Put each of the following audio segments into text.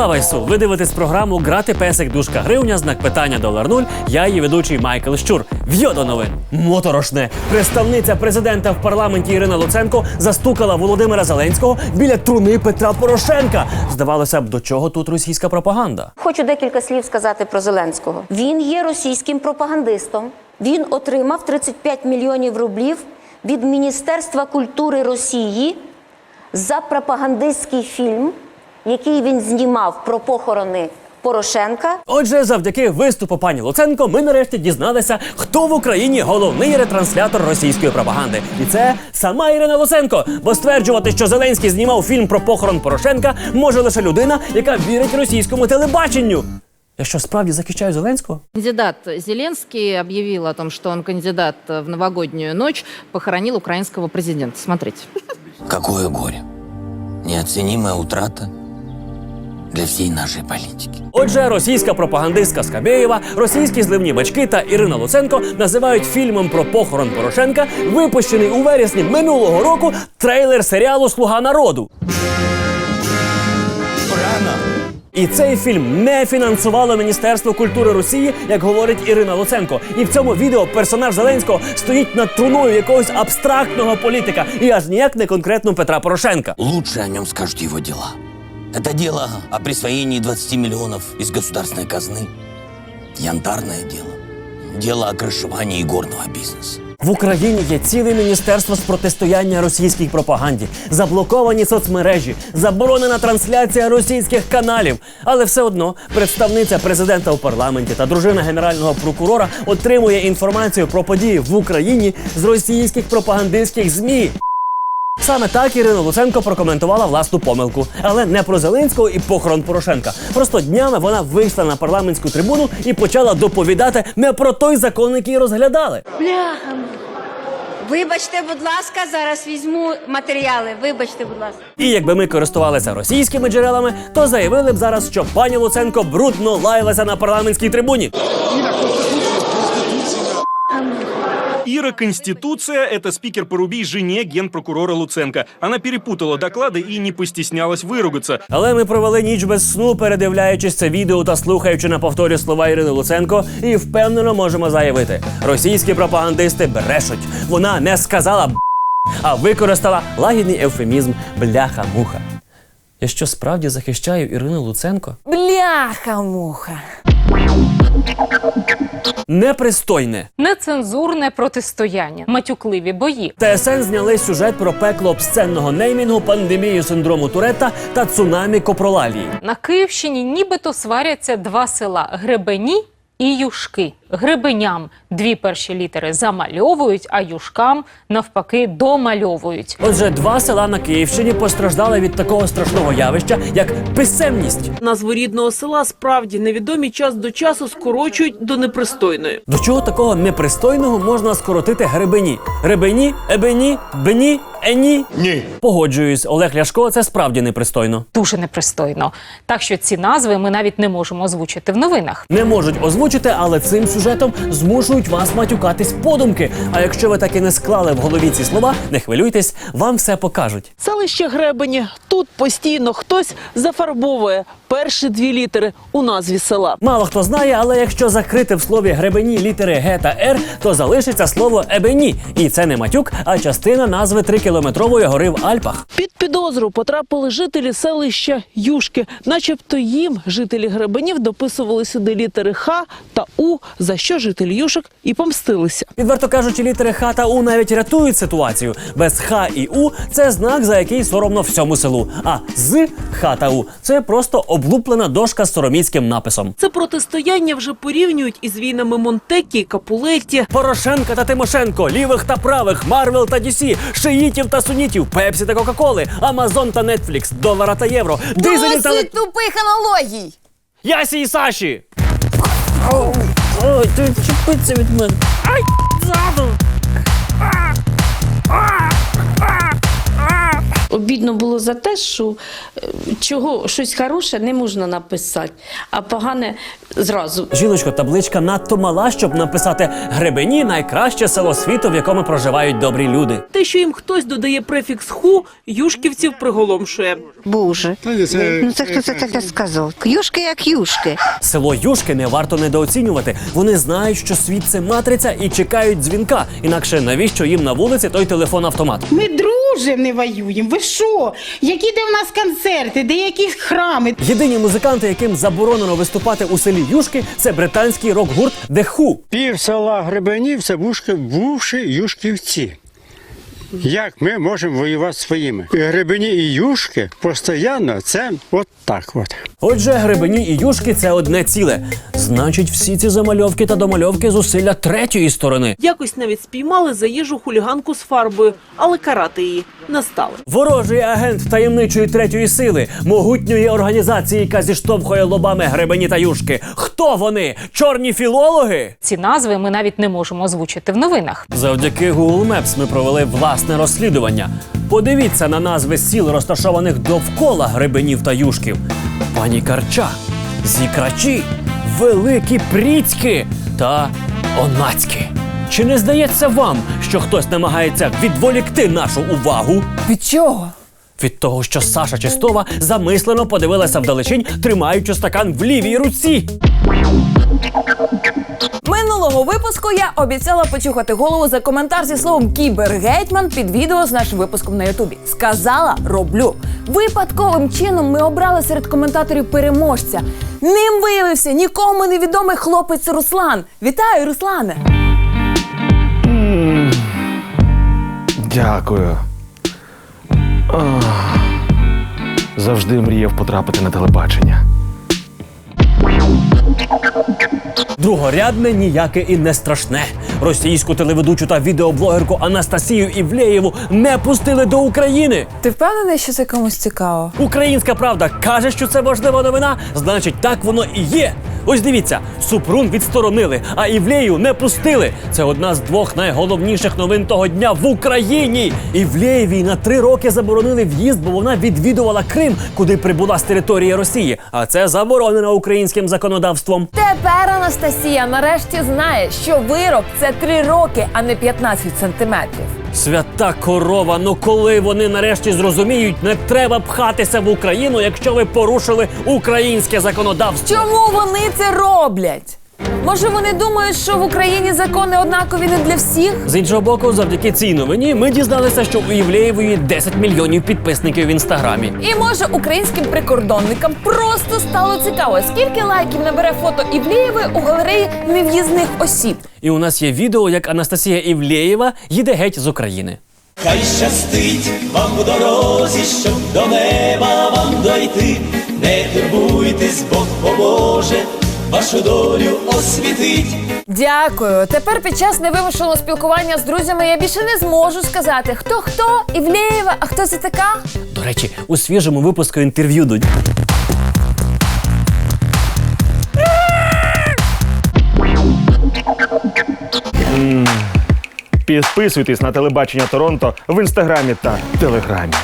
Слава Ісу! Ви дивитесь програму Грати песик дужка гривня, знак питання долар нуль. Я її ведучий Майкл Щур. В'йо до новин. Моторошне. Представниця президента в парламенті Ірина Луценко застукала Володимира Зеленського біля труни Петра Порошенка. Здавалося б, до чого тут російська пропаганда? Хочу декілька слів сказати про Зеленського. Він є російським пропагандистом. Він отримав 35 мільйонів рублів від Міністерства культури Росії за пропагандистський фільм, який він знімав про похорони Порошенка. Отже, завдяки виступу пані Луценко, ми нарешті дізналися, хто в Україні головний ретранслятор російської пропаганди. І це сама Ірина Луценко. Бо стверджувати, що Зеленський знімав фільм про похорон Порошенка, може лише людина, яка вірить російському телебаченню. Я що справді захищаю Зеленського? Кандидат Зеленский объявил о том, что он кандидат в новогоднюю ночь, похоронил украинского президента. Смотрите. Какое горе. Неоценимая утрата для всей нашей политики. Отже, російська пропагандистка Скабєєва, російські зливні бачки та Ірина Луценко називають фільмом про похорон Порошенка, випущений у вересні минулого року трейлер серіалу Слуга народу. І цей фільм не фінансувало Міністерство культури Росії, як говорить Ірина Луценко. І в цьому відео персонаж Зеленського стоїть над труною якогось абстрактного політика і аж ніяк не конкретно Петра Порошенка. Лучше о нем скажут его дела. Это дело о присвоении 20 миллионов из государственной казны. Янтарное дело. Дело о крышевании горного бизнеса. В Україні є ціле міністерство з протистояння російській пропаганді, заблоковані соцмережі, заборонена трансляція російських каналів. Але все одно представниця президента у парламенті та дружина генерального прокурора отримує інформацію про події в Україні з російських пропагандистських змі. Саме так Ірина Луценко прокоментувала власну помилку, але не про Зеленського і похорон Порошенка. Просто днями вона вийшла на парламентську трибуну і почала доповідати не про той закон, який розглядали. Бляха. Вибачте, будь ласка, зараз візьму матеріали. Вибачте, будь ласка. І якби ми користувалися російськими джерелами, то заявили б зараз, що пані Луценко брудно лаялася на парламентській трибуні. Ира Конституция – это спикер порубий жене генпрокурора Луценко. Она перепутала доклады и не постеснялась выругаться. Але ми провели ніч без сну, передивляючись це відео та слухаючи на повторі слова Ірини Луценко, і впевнено можемо заявити: російські пропагандисти брешуть. Вона не сказала б, а використала лагідний ефемізм бляха-муха. Я що справді захищаю Ірину Луценко? Бляха-муха. Непристойне. Нецензурне протистояння, матюкливі бої. ТСН зняли сюжет про пекло обсценного неймінгу, пандемію синдрому Туретта та цунамі копролалії. На Київщині нібито сваряться два села Гребені і Юшки. Гребеням дві перші літери замальовують, а юшкам навпаки домальовують. Отже, два села на Київщині постраждали від такого страшного явища, як писемність. Назву рідного села справді невідомі час до часу скорочують до непристойної. До чого такого непристойного можна скоротити гребені? Гребені, ебені, бені, ені? Ні. Погоджуюсь, Олег Ляшко, це справді непристойно. Дуже непристойно. Так що ці назви ми навіть не можемо озвучити в новинах. Не можуть озвучити, але цим сюжетом змушують вас матюкатись подумки. А якщо ви так і не склали в голові ці слова, не хвилюйтесь, вам все покажуть. Селище Гребені. Тут постійно хтось зафарбовує перші дві літери у назві села. Мало хто знає, але якщо закрити в слові гребені літери Г та Р, то залишиться слово ебені. І це не матюк, а частина назви трикілометрової гори в Альпах. Під підозру потрапили жителі селища Юшки, начебто їм жителі Гребенів дописували сюди літери Х та У, за що жителі Юшок і помстилися. Відверто кажучи, літери Х та У навіть рятують ситуацію. Без Х і У це знак, за який соромно всьому селу. А з Х та У це просто облуплена дошка з сороміцьким написом. Це протистояння вже порівнюють із війнами Монтекі і Капулетті. Порошенка та Тимошенко, лівих та правих, Марвел та Дісі, шиїтів та сунітів, Пепсі та Кока-Коли, Амазон та Нетфлікс, долара та євро, дизелів та Досить тупих аналогій. Ясі і Саші. Ой, ти чіпиться від мене. Ай, ззаду. Обідно було за те, що е, чого щось хороше не можна написати, а погане зразу. Жіночко, табличка надто мала, щоб написати Гребені найкраще село світу, в якому проживають добрі люди. Те, що їм хтось додає префікс ху, юшківців приголомшує. Боже, ну це хто це таке сказав? Юшки як юшки. Село Юшки не варто недооцінювати. Вони знають, що світ це матриця і чекають дзвінка. Інакше навіщо їм на вулиці той телефон-автомат? Ми дружимо, не воюємо. Ви що? Які де в нас концерти, де які храми? Єдині музиканти, яким заборонено виступати у селі Юшки, це британський рок-гурт The Who. Пів села Гребенів це бушки, бувші юшківці. Як ми можемо воювати своїми? І Гребені і юшки постійно це от так от. Отже, гребені і юшки це одне ціле. Значить, всі ці замальовки та домальовки зусилля третьої сторони. Якось навіть спіймали за їжу хуліганку з фарбою, але карати її не стали. Ворожий агент таємничої третьої сили, могутньої організації, яка зіштовхує лобами гребені та юшки. Хто вони? Чорні філологи? Ці назви ми навіть не можемо озвучити в новинах. Завдяки Google Maps ми провели власне розслідування. Подивіться на назви сіл, розташованих довкола гребенів та юшків: Пані Карча, Зікрачі, Великі Пріцьки та Онацьки. Чи не здається вам, що хтось намагається відволікти нашу увагу? Від чого? Від того, що Саша Чистова замислено подивилася вдалечінь, тримаючи стакан в лівій руці. Минулого випуску я обіцяла почухати голову за коментар зі словом кібергетьман під відео з нашим випуском на Ютубі. Сказала, роблю. Випадковим чином ми обрали серед коментаторів переможця. Ним виявився нікому невідомий хлопець Руслан. Вітаю, Руслане! Дякую. Ах, Завжди мріяв потрапити на телебачення. Другорядне ніяке і не страшне. Російську телеведучу та відеоблогерку Анастасію Івлеєву не пустили до України. Ти впевнений, що це комусь цікаво? Українська правда каже, що це важлива новина. Значить, так воно і є. Ось дивіться, Супрун відсторонили, а Івлею не пустили. Це одна з двох найголовніших новин того дня в Україні. Івлеєвій на три роки заборонили в'їзд, бо вона відвідувала Крим, куди прибула з території Росії. А це заборонено українським законодавством. Тепер Анастасія нарешті знає, що вирок це 3 роки, а не 15 сантиметрів. Свята корова, ну коли вони нарешті зрозуміють, не треба пхатися в Україну, якщо ви порушили українське законодавство. Чому вони це роблять? Може, вони думають, що в Україні закони однакові не для всіх? З іншого боку, завдяки цій новині ми дізналися, що у Євлеєвої 10 мільйонів підписників в інстаграмі. І може українським прикордонникам просто стало цікаво, скільки лайків набере фото Івлієвої у галереї нев'їзних осіб. І у нас є відео, як Анастасія Івлеєва їде геть з України. Хай щастить вам у дорозі, щоб до неба вам дойти. Не турбуйтесь, Бог поможе, вашу долю освітить. Дякую. Тепер під час невимушеного спілкування з друзями я більше не зможу сказати, хто хто Івлеєва, а хто така. До речі, у свіжому випуску інтерв'ю до Підписуйтесь на телебачення Торонто в інстаграмі та телеграмі.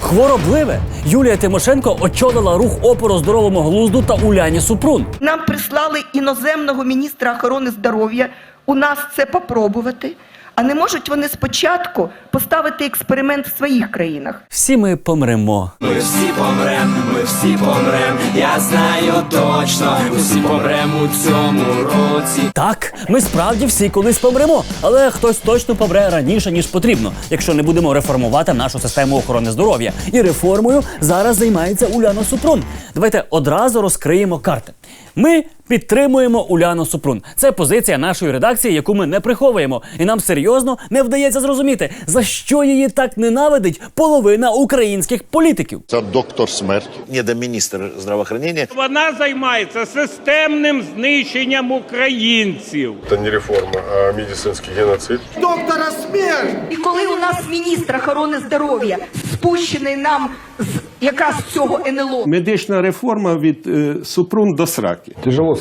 Хворобливе Юлія Тимошенко очолила рух опору здоровому глузду та Уляні Супрун. Нам прислали іноземного міністра охорони здоров'я у нас це попробувати. А не можуть вони спочатку поставити експеримент в своїх країнах? Всі ми помремо. Ми всі помрем, ми всі помрем, я знаю точно, усі помрем у цьому році. Так, ми справді всі колись помремо, але хтось точно помре раніше ніж потрібно, якщо не будемо реформувати нашу систему охорони здоров'я. І реформою зараз займається Уляна Супрун. Давайте одразу розкриємо карти. Ми підтримуємо Уляну Супрун. Це позиція нашої редакції, яку ми не приховуємо, і нам серйозно не вдається зрозуміти, за що її так ненавидить половина українських політиків. Це доктор смерть. Не до міністр здравоохранения. Вона займається системним знищенням українців. Це не реформа, а медицинський геноцид. Доктора смерть! І коли у нас міністр охорони здоров'я спущений нам з якраз з цього НЛО, Медична реформа від е, Супрун до сраки. Тяжело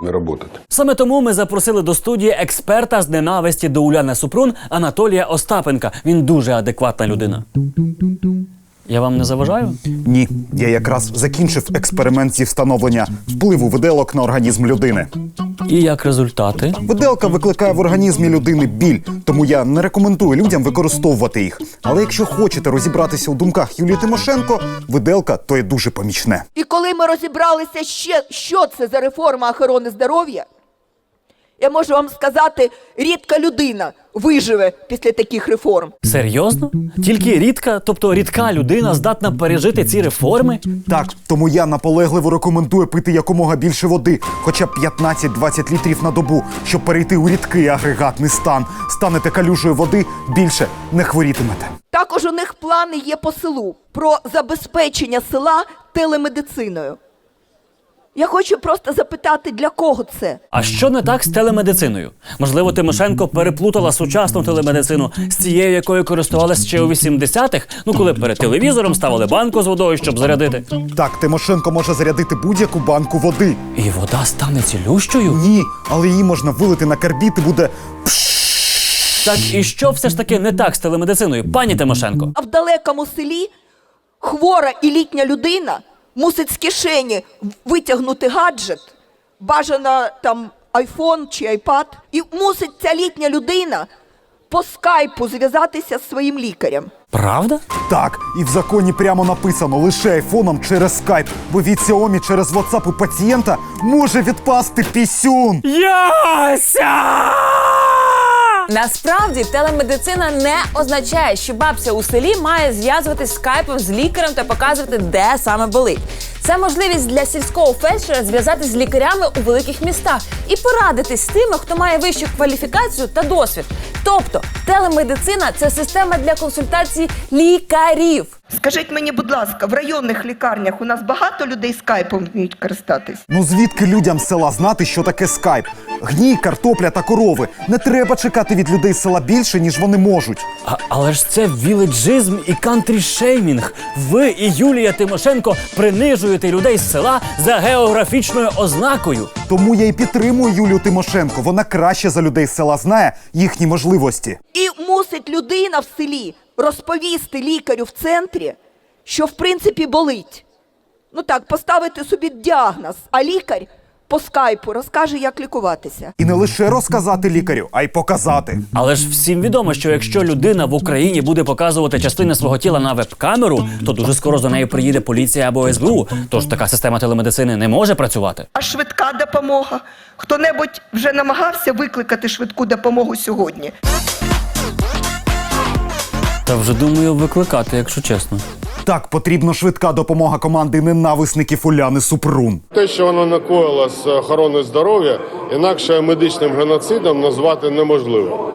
не работать. Саме тому ми запросили до студії експерта з ненависті до Уляни Супрун Анатолія Остапенка. Він дуже адекватна людина. Я вам не заважаю? Ні, я якраз закінчив експеримент зі встановлення впливу виделок на організм людини. І як результати? Виделка викликає в організмі людини біль, тому я не рекомендую людям використовувати їх. Але якщо хочете розібратися у думках Юлії Тимошенко, виделка то є дуже помічне. І коли ми розібралися ще, що це за реформа охорони здоров'я, я можу вам сказати, рідка людина виживе після таких реформ. Серйозно? Тільки рідка, тобто рідка людина здатна пережити ці реформи? Так, тому я наполегливо рекомендую пити якомога більше води, хоча б 15-20 літрів на добу, щоб перейти у рідкий агрегатний стан. Станете калюжою води, більше не хворітимете. Також у них плани є по селу про забезпечення села телемедициною. Я хочу просто запитати, для кого це? А що не так з телемедициною? Можливо, Тимошенко переплутала сучасну телемедицину з цією, якою користувалися ще у 80-х, ну коли перед телевізором ставили банку з водою, щоб зарядити. Так, Тимошенко може зарядити будь-яку банку води. І вода стане цілющою? Ні, але її можна вилити на карбіт і буде Так і що все ж таки не так з телемедициною, пані Тимошенко? А в далекому селі хвора і літня людина мусить з кишені витягнути гаджет, бажано там айфон чи айпад, і мусить ця літня людина по скайпу зв'язатися з своїм лікарем. Правда? Так, і в законі прямо написано лише айфоном через скайп, бо від Xiaomi через WhatsApp у пацієнта може відпасти пісюн. Яся! Насправді телемедицина не означає, що бабця у селі має зв'язуватись скайпом з лікарем та показувати, де саме болить. Це можливість для сільського фельдшера зв'язатись з лікарями у великих містах і порадитись з тими, хто має вищу кваліфікацію та досвід. Тобто, телемедицина це система для консультації лікарів. Скажіть мені, будь ласка, в районних лікарнях у нас багато людей скайпом вміють користатись? Ну звідки людям з села знати, що таке скайп? Гній, картопля та корови. Не треба чекати від людей з села більше, ніж вони можуть. А, але ж це віледжизм і кантрішеймінг. Ви і Юлія Тимошенко принижуєте людей з села за географічною ознакою. Тому я і підтримую Юлію Тимошенко. Вона краще за людей з села знає їхні можливості. І мусить людина в селі розповісти лікарю в центрі, що в принципі болить. Ну так, поставити собі діагноз, а лікар по скайпу розкаже, як лікуватися. І не лише розказати лікарю, а й показати. Але ж всім відомо, що якщо людина в Україні буде показувати частини свого тіла на веб-камеру, то дуже скоро за нею приїде поліція або СБУ. Тож така система телемедицини не може працювати. А швидка допомога? Хто-небудь вже намагався викликати швидку допомогу сьогодні? Та вже думаю викликати, якщо чесно. Так потрібна швидка допомога команди ненависників Уляни Супрун. Те, що вона накоїла з охорони здоров'я, інакше медичним геноцидом назвати неможливо.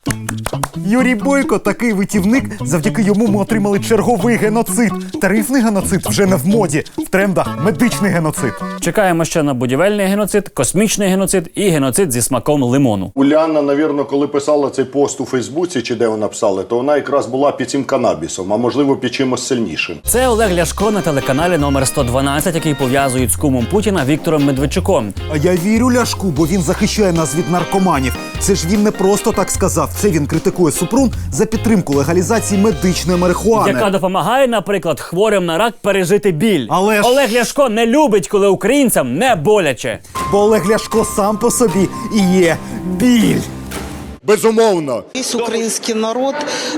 Юрій Бойко такий витівник. Завдяки йому ми отримали черговий геноцид. Тарифний геноцид вже не в моді. В трендах медичний геноцид. Чекаємо ще на будівельний геноцид, космічний геноцид і геноцид зі смаком лимону. Уляна, навірно, коли писала цей пост у Фейсбуці, чи де вона писала, то вона якраз була під цим канабісом, а можливо під чимось сильнішим. Це Олег Ляшко на телеканалі номер 112, який пов'язують з кумом Путіна Віктором Медведчуком. А я вірю Ляшку, бо він захищає нас від наркоманів. Це ж він не просто так сказав. Це він критикує Супрун за підтримку легалізації медичної марихуани. Яка допомагає, наприклад, хворим на рак пережити біль. Але ж- Олег Ляшко не любить, коли українцям не боляче. Бо Олег Ляшко сам по собі і є біль. Безумовно. Весь украинский народ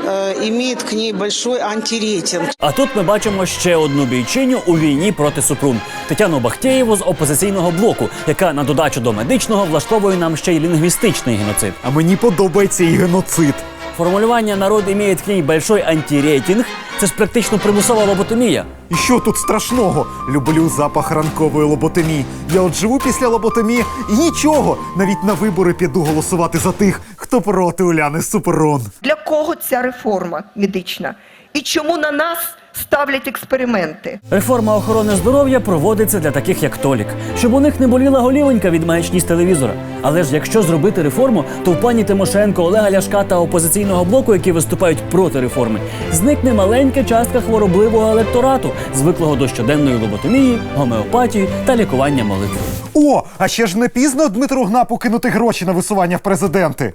э, имеет к ней большой антирейтинг. А тут ми бачимо ще одну бійчиню у війні проти Супрун Тетяну Бахтєєву з опозиційного блоку, яка на додачу до медичного влаштовує нам ще й лінгвістичний геноцид. А мені подобається і геноцид. Формулювання народ імеє к ній большой антирейтинг це ж практично примусова лоботомія. І що тут страшного? Люблю запах ранкової лоботомії. Я от живу після лоботомії і нічого. Навіть на вибори піду голосувати за тих, хто проти Уляни Супрон. Для кого ця реформа медична? І чому на нас ставлять експерименти. Реформа охорони здоров'я проводиться для таких, як Толік, щоб у них не боліла голівонька від маячні з телевізора. Але ж якщо зробити реформу, то в пані Тимошенко, Олега Ляшка та опозиційного блоку, які виступають проти реформи, зникне маленька частка хворобливого електорату, звиклого до щоденної лоботомії, гомеопатії та лікування молитвою. О, а ще ж не пізно Дмитру Гнапу кинути гроші на висування в президенти.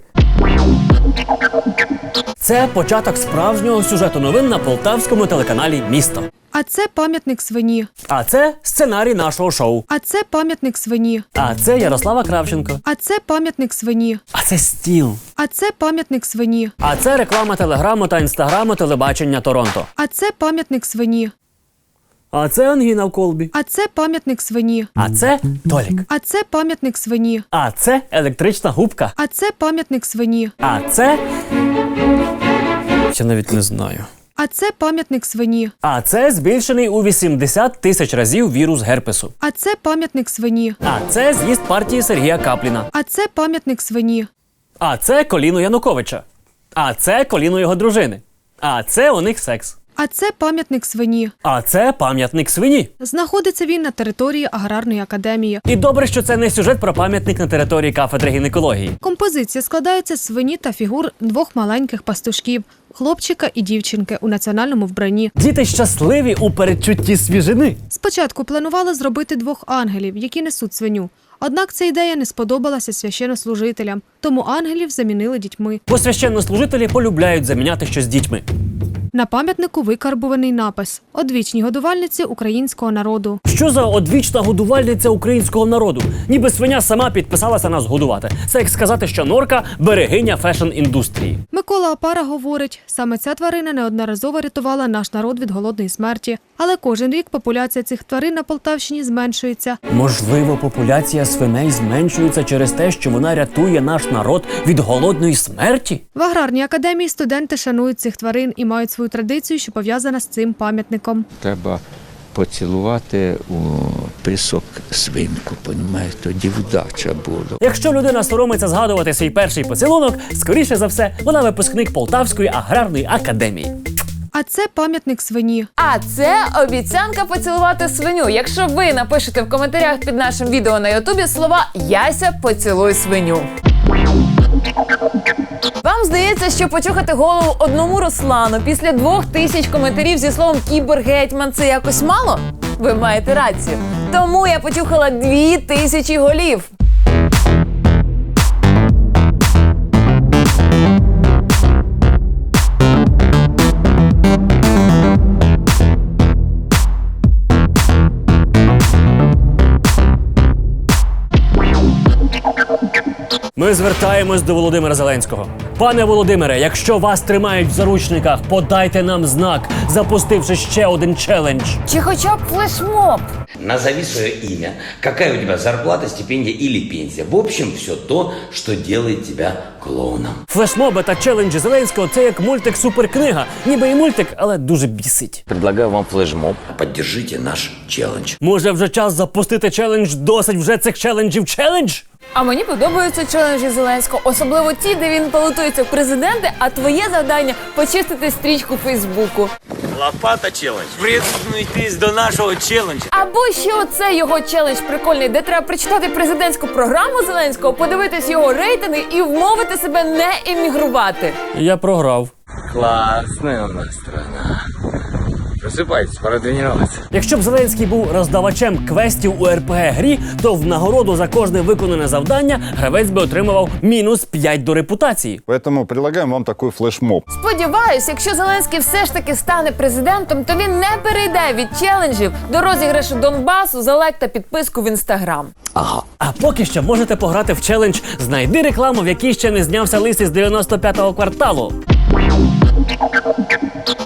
Це початок справжнього сюжету новин на полтавському телеканалі Місто. А це пам'ятник свині. А це сценарій нашого шоу. А це пам'ятник свині. А це Ярослава Кравченко. А це пам'ятник свині. А це стіл. А це пам'ятник свині. А це реклама телеграму та інстаграму телебачення Торонто. А це пам'ятник свині. А це ангіна в колбі. А це пам'ятник свині. А це Толік. А це пам'ятник свині. А це електрична губка. А це пам'ятник свині. А це. Я навіть не знаю. А це пам'ятник свині. А це збільшений у 80 тисяч разів вірус герпесу. А це пам'ятник свині. А це з'їзд партії Сергія Капліна. А це пам'ятник свині. А це коліно Януковича. А це коліно його дружини. А це у них секс. А це пам'ятник свині. А це пам'ятник свині. Знаходиться він на території аграрної академії. І добре, що це не сюжет про пам'ятник на території кафедри гінекології. Композиція складається з свині та фігур двох маленьких пастушків хлопчика і дівчинки у національному вбранні. Діти щасливі у передчутті свіжини. Спочатку планували зробити двох ангелів, які несуть свиню. Однак ця ідея не сподобалася священнослужителям, тому ангелів замінили дітьми. Бо священнослужителі полюбляють заміняти щось дітьми. На пам'ятнику викарбуваний напис Одвічні годувальниці українського народу. Що за одвічна годувальниця українського народу? Ніби свиня сама підписалася нас годувати. Це як сказати, що норка берегиня фешн-індустрії. Микола Апара говорить, саме ця тварина неодноразово рятувала наш народ від голодної смерті. Але кожен рік популяція цих тварин на Полтавщині зменшується. Можливо, популяція свиней зменшується через те, що вона рятує наш народ від голодної смерті. В аграрній академії студенти шанують цих тварин і мають свою традицію, що пов'язана з цим пам'ятником. Треба поцілувати у писок свинку, понімаєш, тоді вдача буде. Якщо людина соромиться згадувати свій перший поцілунок, скоріше за все, вона випускник Полтавської аграрної академії. А це пам'ятник свині. А це обіцянка поцілувати свиню. Якщо ви напишете в коментарях під нашим відео на Ютубі слова Яся поцілуй свиню. Вам здається, що почухати голову одному Руслану після двох тисяч коментарів зі словом кібергетьман це якось мало? Ви маєте рацію. Тому я почухала дві тисячі голів. Ми звертаємось до Володимира Зеленського. Пане Володимире, якщо вас тримають в заручниках, подайте нам знак, запустивши ще один челендж. Чи хоча б флешмоб? Назови свое имя, какая у тебя зарплата, стипендия или пенсия. В общем, все то, что делает тебя клоуном. Флешмоби та челенджі Зеленського це як мультик суперкнига. Ніби і мультик, але дуже бісить. Предлагаю вам флешмоб. Поддержите наш челлендж. Може, вже час запустити челендж, досить вже цих челенджів челендж? А мені подобаються челенджі Зеленського, особливо ті, де він балотується в президенти, а твоє завдання почистити стрічку Фейсбуку. Лопата челендж. Приєднуйтесь до нашого челенджу. Або ще оце його челендж прикольний, де треба прочитати президентську програму Зеленського, подивитись його рейтинги і вмовити себе не емігрувати. Я програв. Классная у нас страна. Просыпайтесь, пора тренироваться. Якщо б Зеленський був роздавачем квестів у РПГ грі, то в нагороду за кожне виконане завдання гравець би отримував мінус 5 до репутації. Поэтому предлагаем вам такой флешмоб. Сподіваюсь, якщо Зеленський все ж таки стане президентом, то він не перейде від челенджів до розіграшу Донбасу за лайк та підписку в інстаграм. Ага. А поки що можете пограти в челендж Знайди рекламу, в якій ще не знявся лист із 95-го кварталу.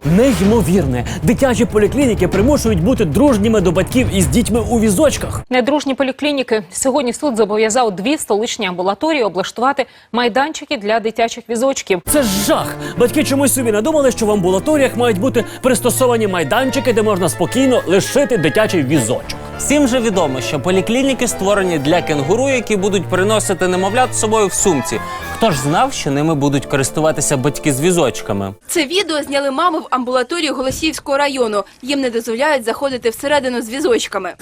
Неймовірне, дитячі поліклініки примушують бути дружніми до батьків із дітьми у візочках. Недружні поліклініки. Сьогодні суд зобов'язав дві столичні амбулаторії облаштувати майданчики для дитячих візочків. Це ж жах. Батьки чомусь собі надумали, що в амбулаторіях мають бути пристосовані майданчики, де можна спокійно лишити дитячий візочок. Всім же відомо, що поліклініки створені для кенгуру, які будуть приносити немовлят з собою в сумці. Хто ж знав, що ними будуть користуватися батьки з візочками? Це відео зняли мами в амбулаторії Голосіївського району. Їм не дозволяють заходити всередину з візочками.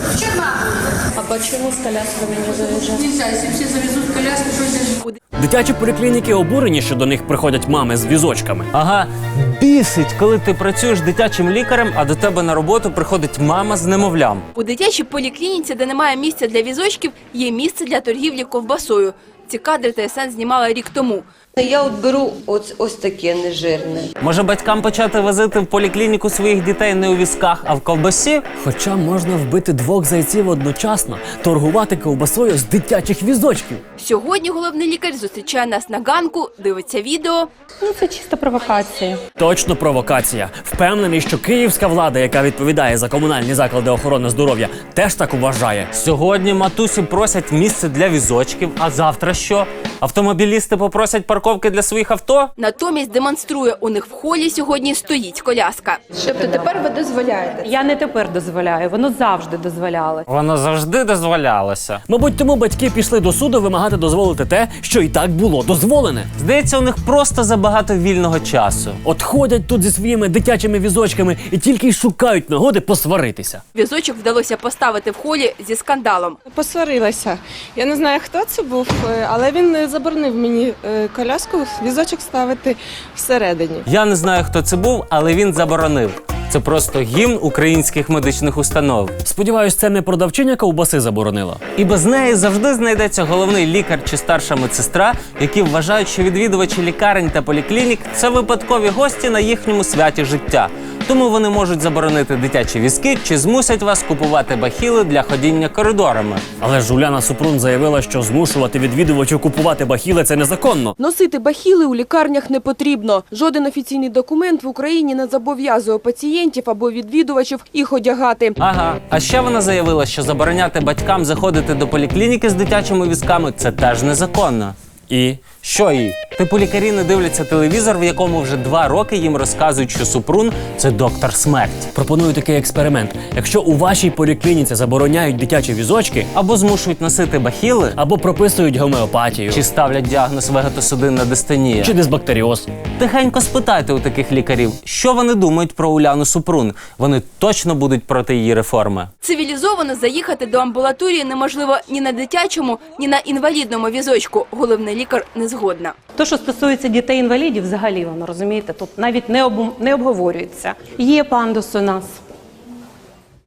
А почему с колясками не заезжать? Нельзя, якщо всі завезуть здесь? Дитячі поліклініки обурені, що до них приходять мами з візочками. Ага, бісить, коли ти працюєш дитячим лікарем, а до тебе на роботу приходить мама з немовлям. У дитячій поліклініці, де немає місця для візочків, є місце для торгівлі ковбасою. Ці кадри ТСН знімала рік тому. Я от беру ось, ось таке нежирне. Може батькам почати возити в поліклініку своїх дітей не у візках, а в ковбасі? Хоча можна вбити двох зайців одночасно, торгувати ковбасою з дитячих візочків. Сьогодні головний лікар зустрічає нас на ганку, дивиться відео. Ну це чисто провокація. Точно провокація. Впевнений, що київська влада, яка відповідає за комунальні заклади охорони здоров'я, теж так вважає. Сьогодні матусі просять місце для візочків, а завтра що? Автомобілісти попросять парковки для своїх авто? Натомість демонструє, у них в холі сьогодні стоїть коляска. Тобто тепер ви дозволяєте? Я не тепер дозволяю, воно завжди дозволяло. Воно завжди дозволялося. Мабуть, тому батьки пішли до суду вимагати дозволити те, що і так було дозволене. Здається, у них просто забагато вільного часу. От ходять тут зі своїми дитячими візочками і тільки й шукають нагоди посваритися. Візочок вдалося поставити в холі зі скандалом. Посварилася. Я не знаю, хто це був, е, але він заборонив мені е, коляску, візочок ставити всередині. Я не знаю, хто це був, але він заборонив. Це просто гімн українських медичних установ. Сподіваюсь, це не продавчиня ковбаси заборонила. І без неї завжди знайдеться головний лікар чи старша медсестра, які вважають, що відвідувачі лікарень та поліклінік це випадкові гості на їхньому святі життя. Тому вони можуть заборонити дитячі візки чи змусять вас купувати бахіли для ходіння коридорами. Але ж Уляна Супрун заявила, що змушувати відвідувачів купувати бахіли це незаконно. Носити бахіли у лікарнях не потрібно. Жоден офіційний документ в Україні не зобов'язує пацієнтів або відвідувачів їх одягати. Ага, а ще вона заявила, що забороняти батькам заходити до поліклініки з дитячими візками це теж незаконно. І що і? Типу лікарі не дивляться телевізор, в якому вже два роки їм розказують, що Супрун це доктор смерть. Пропоную такий експеримент. Якщо у вашій поліклініці забороняють дитячі візочки, Або змушують носити бахіли, або прописують гомеопатію, чи ставлять діагноз вегетосудинна дистонія. чи дисбактеріоз. Тихенько спитайте у таких лікарів, що вони думають про Уляну Супрун. Вони точно будуть проти її реформи. Цивілізовано заїхати до амбулаторії неможливо ні на дитячому, ні на інвалідному візочку. Головний лікар не згодна. То, що стосується дітей-інвалідів, взагалі воно розумієте, тут навіть не обговорюється. Є пандус у нас.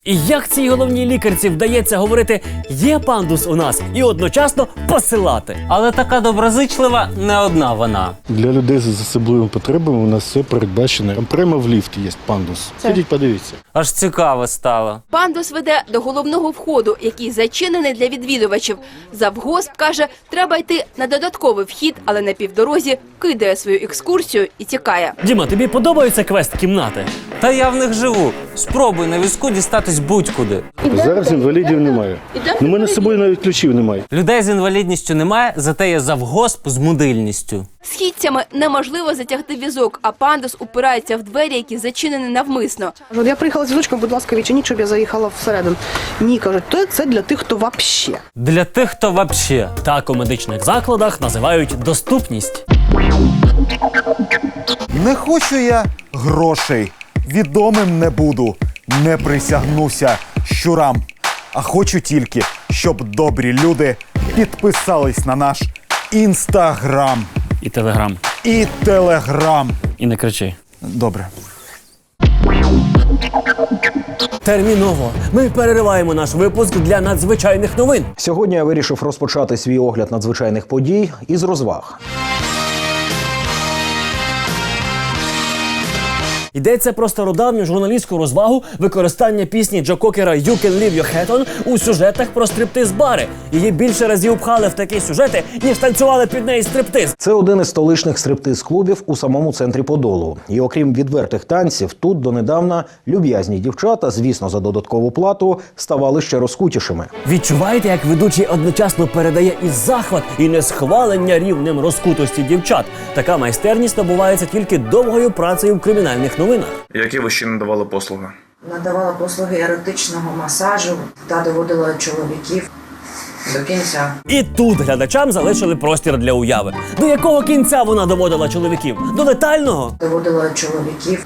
І як цій головній лікарці вдається говорити є пандус у нас і одночасно посилати. Але така доброзичлива не одна вона. Для людей з особливими потребами у нас все передбачено. Прямо в ліфті є пандус. Ходіть, подивіться. Аж цікаво стало. Пандус веде до головного входу, який зачинений для відвідувачів. Завгосп каже, треба йти на додатковий вхід, але на півдорозі кидає свою екскурсію і тікає. Діма, тобі подобаються квест кімнати? Та я в них живу. Спробуй на візку дістатись будь-куди. Зараз інвалідів немає. У мене з собою навіть ключів немає. Людей з інвалідністю немає, зате є завгосп з модильністю. Східцями неможливо затягти візок, а пандус упирається в двері, які зачинені навмисно. Я приїхала з візочком, будь ласка, відчиніть, щоб я заїхала всередину. Ні, кажуть, то це для тих, хто вообще. Для тих, хто вообще. Так у медичних закладах називають доступність. Не хочу я грошей, відомим не буду, не присягнуся щурам. А хочу тільки, щоб добрі люди підписались на наш інстаграм І телеграм. і телеграм. І не кричи. Добре. Терміново ми перериваємо наш випуск для надзвичайних новин. Сьогодні я вирішив розпочати свій огляд надзвичайних подій із розваг. Йдеться про стародавню журналістську розвагу використання пісні Джо Кокера «You can leave your hat on» у сюжетах про стриптиз-бари. Її більше разів пхали в такі сюжети, ніж танцювали під неї стриптиз. Це один із столичних стриптиз-клубів у самому центрі Подолу. І окрім відвертих танців, тут донедавна люб'язні дівчата, звісно, за додаткову плату, ставали ще розкутішими. Відчуваєте, як ведучий одночасно передає і захват, і несхвалення рівнем розкутості дівчат. Така майстерність набувається тільки довгою працею в кримінальних новинах. Які ви ще надавали послуги? Надавала послуги еротичного масажу та доводила чоловіків до кінця. І тут глядачам залишили простір для уяви. До якого кінця вона доводила чоловіків? До летального? Доводила чоловіків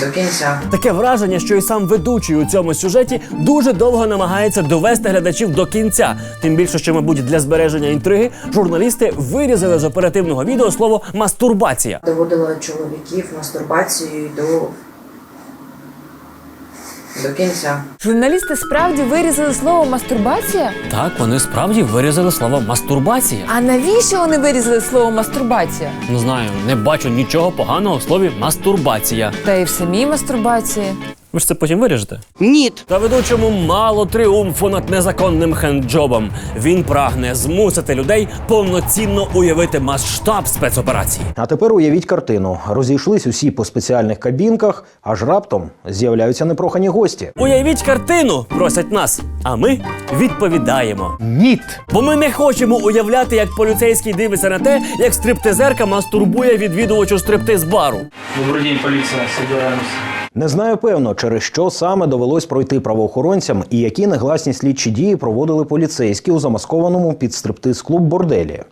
до кінця. Таке враження, що і сам ведучий у цьому сюжеті дуже довго намагається довести глядачів до кінця. Тим більше, що, мабуть, для збереження інтриги журналісти вирізали з оперативного відео слово мастурбація. Доводила чоловіків мастурбацією до, до кінця. Журналісти справді вирізали слово мастурбація? Так, вони справді вирізали слово мастурбація. А навіщо вони вирізали слово мастурбація? Не знаю, не бачу нічого поганого в слові мастурбація. Та й в самій мастурбації. Ви ж це потім виріжете? Ні. Та ведучому мало тріумфу над незаконним хенджобом. Він прагне змусити людей повноцінно уявити масштаб спецоперації. А тепер уявіть картину: розійшлись усі по спеціальних кабінках, аж раптом з'являються непрохані гості. Уявіть картину, просять нас, а ми відповідаємо ніт. Бо ми не хочемо уявляти, як поліцейський дивиться на те, як стриптизерка мастурбує відвідувачу стриптиз-бару. Добрый день, полиция. Собираемся. Не знаю певно, через що саме довелось пройти правоохоронцям і які негласні слідчі дії проводили поліцейські у замаскованому під стриптиз-клуб борделі.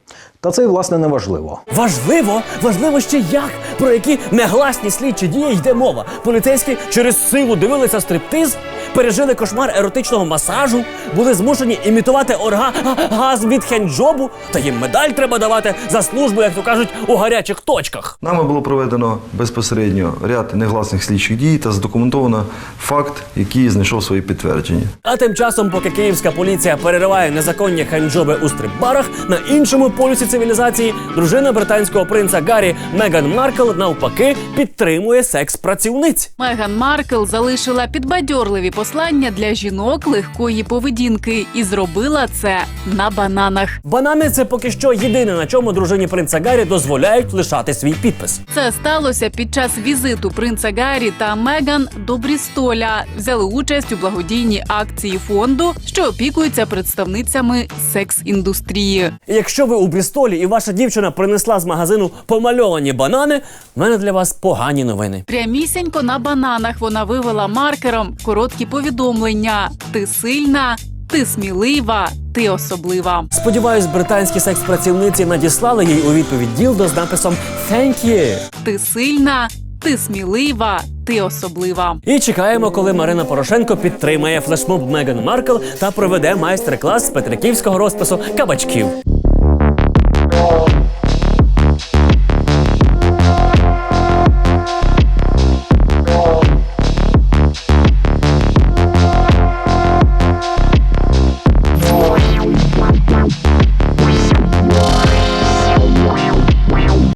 Та це власне не важливо. Важливо, важливо ще як, про які негласні слідчі дії йде мова. Поліцейські через силу дивилися стриптиз, пережили кошмар еротичного масажу, були змушені імітувати оргазм від хенджобу, та їм медаль треба давати за службу, як то кажуть, у гарячих точках. Нами було проведено безпосередньо ряд негласних слідчих дій та задокументовано факт, який знайшов свої підтвердження. А тим часом, поки київська поліція перериває незаконні хенджоби у стрип-барах, на іншому полюсі цивілізації дружина британського принца Гаррі Меган Маркл навпаки підтримує секс-працівниць. Меган Маркл залишила підбадьорливі послання для жінок легкої поведінки і зробила це на бананах. Банани це поки що єдине, на чому дружині принца Гаррі дозволяють лишати свій підпис. Це сталося під час візиту принца Гаррі та Меган до Брістоля. Взяли участь у благодійній акції фонду, що опікується представницями секс-індустрії. Якщо ви у Брістолі і ваша дівчина принесла з магазину помальовані банани, в мене для вас погані новини. Прямісінько на бананах вона вивела маркером короткі повідомлення: ти сильна, ти смілива, ти особлива. Сподіваюсь, британські секс-працівниці надіслали їй у відповідь ділдо з написом «Thank you». Ти сильна, ти смілива, ти особлива. І чекаємо, коли Марина Порошенко підтримає флешмоб Меган Маркл та проведе майстер-клас з петриківського розпису кабачків.